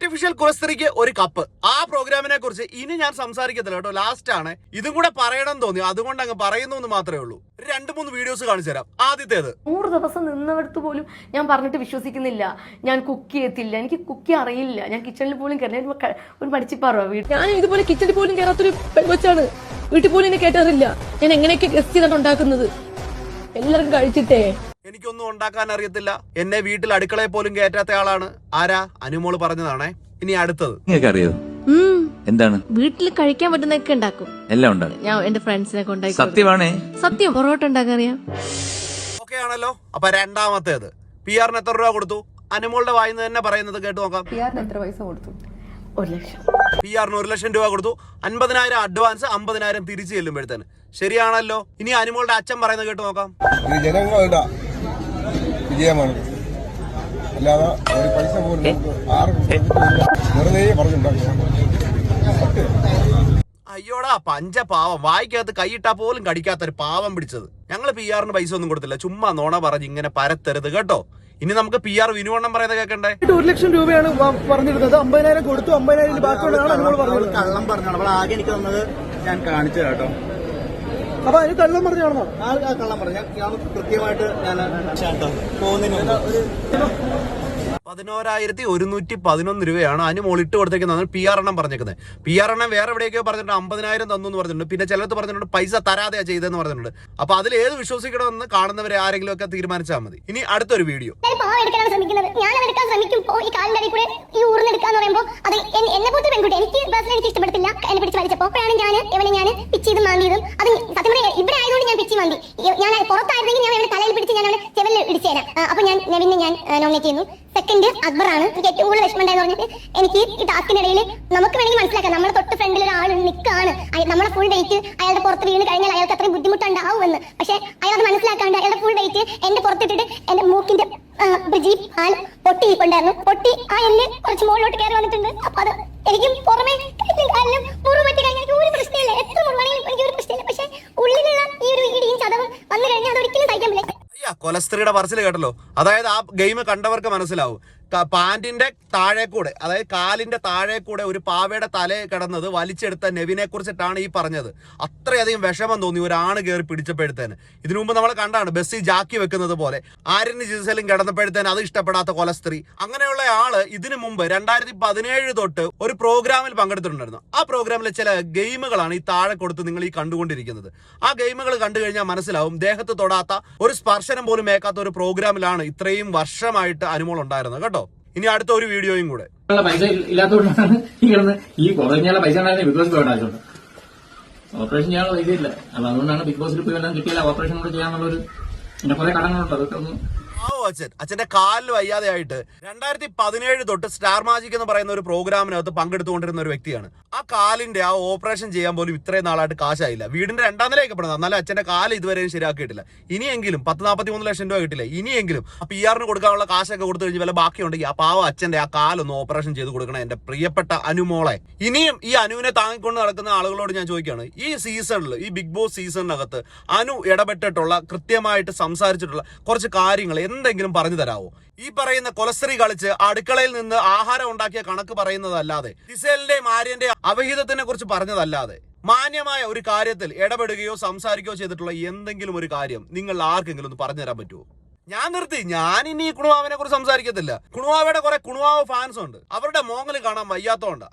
Artificial കുലസ്ത്രീക്ക് ഒരു cup. ആ പ്രോഗ്രാമിനെ കുറിച്ച് ഇനി ഞാൻ സംസാരിക്കത്തില്ല കേട്ടോ. ലാസ്റ്റ് ആണ്. ഇതും കൂടെ പറയണം തോന്നി. അതുകൊണ്ട് അങ്ങ് പറയുന്നു എന്ന് മാത്രമേ ഉള്ളൂ. രണ്ടു മൂന്ന് വീഡിയോസ് കാണിച്ചു തരാം. ആദ്യത്തേത്. നൂറ് ദിവസം നിന്നവർക്ക് പോലും ഞാൻ പറഞ്ഞിട്ട് വിശ്വസിക്കുന്നില്ല. ഞാൻ കുക്ക് ചെയ്യത്തില്ല. എനിക്ക് കുക്ക് അറിയില്ല. ഞാൻ കിച്ചണിൽ പോലും കയറില്ല ഞാൻ ക- ഒരു പഠിച്ചിപ്പാറോ വീട്ടിൽ. ഞാൻ ഇതുപോലെ കിച്ചണിൽ പോലും കയറാത്തൊരു പെൺകൊച്ചാണ്. വീട്ടിൽ പോലും എന്നെ കേട്ടാറില്ല ഞാൻ എങ്ങനെയൊക്കെ ഗസ്റ്റ് ചെയ്തിട്ടുണ്ടാക്കുന്നത് എല്ലാവർക്കും കഴിച്ചിട്ടേ. എനിക്കൊന്നും ഉണ്ടാക്കാൻ അറിയത്തില്ല. എന്നെ വീട്ടിൽ അടുക്കളയെ പോലും കയറ്റാത്ത ആളാണ്. ആരാ? അനുമോൾ പറഞ്ഞതാണേ. ഇനി അടുത്തത്. നിങ്ങൾക്ക് അറിയോ? എന്താണ്? വീട്ടിൽ കഴിക്കാൻ പറ്റുന്നൊക്കെ ഉണ്ടാക്കും. എല്ലാം ഉണ്ടാകും ഞാൻ എന്റെ ഫ്രണ്ട്സിനെ സത്യമാണേ. സത്യം. പൊറോട്ട ഉണ്ടാക്കാൻ അറിയാം ഓക്കെ ആണല്ലോ. അപ്പൊ രണ്ടാമത്തേത്. പി ആറിന് എത്ര രൂപ കൊടുത്തു? അനുമോളുടെ വായിന്ന് തന്നെ പറയുന്നത് കേട്ട് നോക്കാം. എത്ര പൈസ കൊടുത്തു? ഒരു ലക്ഷം. പി ആറിന് ഒരു ലക്ഷം രൂപ കൊടുത്തു. അൻപതിനായിരം അഡ്വാൻസ് അമ്പതിനായിരം തിരിച്ചു ചെല്ലുമ്പോഴത്തേന്. ശരിയാണല്ലോ. ഇനി അനുമോളുടെ അച്ഛൻ പറയുന്നത് കേട്ട് നോക്കാം. ഇത് ജനങ്ങളുടെ വിജയമാണ്. അല്ലാതെ ഒരു പൈസ പോലും ആർക്കും. വെറുതെ അയ്യോടാ പഞ്ച പാവം വായിക്കകത്ത് കൈയിട്ടാ പോലും കടിക്കാത്തൊരു പാവം പിടിച്ചത്. ഞങ്ങൾ പി ആറിന് പൈസ ഒന്നും കൊടുത്തില്ല. ചുമ്മാ നോണ പറഞ്ഞ് ഇങ്ങനെ പരത്തരുത് കേട്ടോ. ഇനി നമുക്ക് പി ആർ വിനുവണ്ണം പറയുന്നത് കേൾക്കണ്ടേ? ഒരു ലക്ഷം രൂപയാണ് പറഞ്ഞിരുന്നത്. അമ്പതിനായിരം കൊടുത്തു. അമ്പതിനായിരം ബാക്കിയുള്ള കള്ളം പറഞ്ഞാണ്. അവൾ ആകെ എനിക്ക് തന്നത് ഞാൻ കാണിച്ചു കേട്ടോ. അപ്പൊ അതിന് കള്ളം പറഞ്ഞാണോ ആ ആ കള്ളം പറഞ്ഞു. ഞാൻ കൃത്യമായിട്ട് ഞാൻ പോകുന്നതിന് പതിനോരായിരത്തി ഒരുന്നൂറ്റി പതിനൊന്ന് രൂപയാണ് അതിന് ഇട്ട് കൊടുത്തേക്കുന്നത് പി ആർ എണ്ണം പറഞ്ഞേക്കുന്നത് പി ആർ എണ്ണം വേറെ എവിടെയൊക്കെയോ പറഞ്ഞിട്ടുണ്ട്. അമ്പതിനായിരം തന്നു എന്ന് പറഞ്ഞിട്ടുണ്ട്. പിന്നെ ചിലത്ത് പറഞ്ഞിട്ടുണ്ട് പൈസ തരാതെയാ ചെയ്തതെന്ന് പറഞ്ഞിട്ടുണ്ട്. അപ്പൊ അതിൽ ഏത് വിശ്വസിക്കണമെന്ന് കാണുന്നവരെ ആരെങ്കിലും ഒക്കെ തീരുമാനിച്ചാൽ മതി. ഇനി അടുത്തൊരു വീഡിയോ. എന്നെ പോലത്തെ പെൺകുട്ടി എനിക്ക് എനിക്ക് ഇഷ്ടപ്പെടത്തില്ല എന്നെ പിടിച്ച് വലിച്ചപ്പോൾ. അപ്പോഴാണ് ഞാൻ ഇവനെ ഞാൻ പിച്ച് ചെയ്ത് മാന്തിയതും അത് സത്യം പറഞ്ഞാൽ ഇവിടെ ആയതുകൊണ്ട് ഞാൻ പിച്ച് മാന്തി ഈ- ഞാൻ പുറത്തായിരുന്നെങ്കിൽ ഞാൻ അവരുടെ തലയിൽ പിടിച്ച് ഞാൻ അവനെ ചെവലിൽ ഇടിച്ചേരാം തരാം അപ്പൊ ഞാൻ നെവിനെ ഞാൻ നോമിനേറ്റ് ചെയ്യുന്നു. സെക്കൻഡ് അക്ബറാണ്. എനിക്ക് ഏറ്റവും കൂടുതൽ വിഷമം ഉണ്ടായെന്ന് പറഞ്ഞിട്ട് എനിക്ക് ഈ ടാസ്കിനിടയിൽ നമുക്ക് വേണമെങ്കിൽ മനസ്സിലാക്കാം. നമ്മുടെ തൊട്ട് ഫ്രണ്ടിൽ ഒരാൾ നിൽക്കാണ് നമ്മളെ ഫുൾ ഡേറ്റ് അയാളുടെ പുറത്ത് വീണ് കഴിഞ്ഞാൽ അയാൾക്ക് അത്രയും ബുദ്ധിമുട്ടുണ്ടാവുമെന്ന്. പക്ഷെ അയാൾ അത് മനസ്സിലാക്കാണ്ട് അയാളുടെ ഫുൾ ഡേറ്റ് എന്റെ പുറത്തിട്ടിട്ട് എന്റെ മൂക്കിന്റെ ബ്രിജി പാൽ പൊട്ടിയിട്ടുണ്ടായിരുന്നു പൊട്ടി ആ എല്ല് കുറച്ച് മുകളിലോട്ട് കയറി വന്നിട്ടുണ്ട്. അപ്പൊ അത് എനിക്കും പുറമെ കയ്യിലും കാലിലും മുറിവ് പറ്റി കഴിഞ്ഞാൽ എനിക്ക് ഒരു പ്രശ്നമില്ല എത്ര മുറിവാണെങ്കിലും എനിക്ക് ഒരു പ്രശ്നമില്ല പക്ഷെ ഉള്ളിലുള്ള ഈ ഒരു ഇടിയും ചതവും വന്നു കഴിഞ്ഞാൽ അത് ഒരിക്കലും സഹിക്കാൻ പറ്റില്ല അയ്യാ കൊലസ്ത്രീയുടെ പറച്ചിൽ കേട്ടല്ലോ. അതായത് ആ ഗെയിം കണ്ടവർക്ക് മനസ്സിലാവും. പാന്റിന്റെ താഴെ കൂടെ അതായത് കാലിന്റെ താഴെ കൂടെ ഒരു പാവയുടെ തല കിടന്നത് വലിച്ചെടുത്ത നെവിനെ കുറിച്ചിട്ടാണ് ഈ പറഞ്ഞത്. അത്രയധികം വിഷമം തോന്നി ഒരാണ് കയറി പിടിച്ചപ്പോഴത്തേന്. ഇതിനു മുമ്പ് നമ്മൾ കണ്ടാണ് ബസ്സിൽ ജാക്കി വെക്കുന്നത് പോലെ. ആര്യന് ജിസലും കിടന്നപ്പോഴത്തേന് അത് ഇഷ്ടപ്പെടാത്ത കൊലസ്ത്രീ അങ്ങനെയുള്ള ആൾ ഇതിനു മുമ്പ് രണ്ടായിരത്തി പതിനേഴ് തൊട്ട് ഒരു പ്രോഗ്രാമിൽ പങ്കെടുത്തിട്ടുണ്ടായിരുന്നു. ആ പ്രോഗ്രാമിലെ ചില ഗെയിമുകളാണ് ഈ താഴെ കൊടുത്ത് നിങ്ങൾ ഈ കണ്ടുകൊണ്ടിരിക്കുന്നത്. ആ ഗെയിമുകൾ കണ്ടു കഴിഞ്ഞാൽ മനസ്സിലാവും ദേഹത്ത് തൊടാത്ത ഒരു സ്പർശനം പോലും ഏക്കാത്ത ഒരു പ്രോഗ്രാമിലാണ് ഇത്രയും വർഷമായിട്ട് അനുമോൾ ഉണ്ടായിരുന്നത്. കേട്ടോ? ഇനി അടുത്ത ഒരു വീഡിയോയും കൂടെ. പൈസ ഇല്ലാത്തതുകൊണ്ടാണ് ഈ കിടന്ന് ചെയ്യാനുള്ള പൈസ ഉണ്ടായിരുന്നു ബിഗ് ബോസ് പോയിട്ട് ഓപ്പറേഷൻ ചെയ്യാനുള്ള പൈസ ഇല്ല. അപ്പൊ അതുകൊണ്ടാണ് ബിഗ് ബോസിൽ പോയി എല്ലാം കിട്ടിയാൽ ഓപ്പറേഷൻ കൂടെ ചെയ്യാന്നുള്ളൊരു പിന്നെ കുറെ കടങ്ങളുണ്ട്. അതൊക്കെ ഒന്ന് അച്ഛൻ. അച്ഛന്റെ കാലിൽ വയ്യാതെയായിട്ട് രണ്ടായിരത്തി പതിനേഴ് തൊട്ട് സ്റ്റാർ മാജിക് എന്ന് പറയുന്ന ഒരു പ്രോഗ്രാമിനകത്ത് പങ്കെടുത്തുകൊണ്ടിരുന്ന ഒരു വ്യക്തിയാണ്. ആ കാലിന്റെ ആ ഓപ്പറേഷൻ ചെയ്യാൻ പോലും ഇത്രയും നാളായിട്ട് കാശായില്ല. വീടിന്റെ രണ്ടാം നിലയൊക്കെ പെടുന്നത് എന്നാലും അച്ഛന്റെ കാൽ ഇതുവരെയും ശരിയാക്കിയിട്ടില്ല. ഇനിയെങ്കിലും പത്ത് നാൽപ്പത്തി മൂന്ന് ലക്ഷം രൂപ കിട്ടില്ല. ഇനിയെങ്കിലും പി ആറിന് കൊടുക്കാനുള്ള കാശൊക്കെ കൊടുത്തു കഴിഞ്ഞ് വല്ല ബാക്കിയുണ്ടെങ്കിൽ ആ പാവ അച്ഛന്റെ ആ കാലൊന്ന് ഓപ്പറേഷൻ ചെയ്ത് കൊടുക്കണം എന്റെ പ്രിയപ്പെട്ട അനുമോളെ. ഇനിയും ഈ അനുവിനെ താങ്ങിക്കൊണ്ട് നടക്കുന്ന ആളുകളോട് ഞാൻ ചോദിക്കുകയാണ്. ഈ സീസണിൽ ഈ ബിഗ് ബോസ് സീസണിനകത്ത് അനു ഇടപെട്ടിട്ടുള്ള കൃത്യമായിട്ട് സംസാരിച്ചിട്ടുള്ള കുറച്ച് കാര്യങ്ങൾ എന്തെങ്കിലും പറഞ്ഞു തരാവോ? ഈ പറയുന്ന കൊലസ്ത്രീ കളിച്ച് അടുക്കളയിൽ നിന്ന് ആഹാരം ഉണ്ടാക്കിയ കണക്ക് പറയുന്നതല്ലാതെ ടിസേലിന്റെയും ആര്യന്റെയും അവഹിതത്തിനെ കുറിച്ച് പറഞ്ഞതല്ലാതെ മാന്യമായ ഒരു കാര്യത്തിൽ ഇടപെടുകയോ സംസാരിക്കുകയോ ചെയ്തിട്ടുള്ള എന്തെങ്കിലും ഒരു കാര്യം നിങ്ങൾ ആർക്കെങ്കിലും ഒന്ന് പറഞ്ഞു തരാൻ പറ്റുമോ ഞാൻ നിർത്തി. ഞാൻ ഇനി കുണുവാവിനെ കുറിച്ച് സംസാരിക്കത്തില്ല. കുണുവാവയുടെ കുറെ കുണുവാവ് ഫാൻസ് ഉണ്ട്. അവരുടെ മോങ്ങൽ കാണാൻ വയ്യാത്തോണ്ടാ.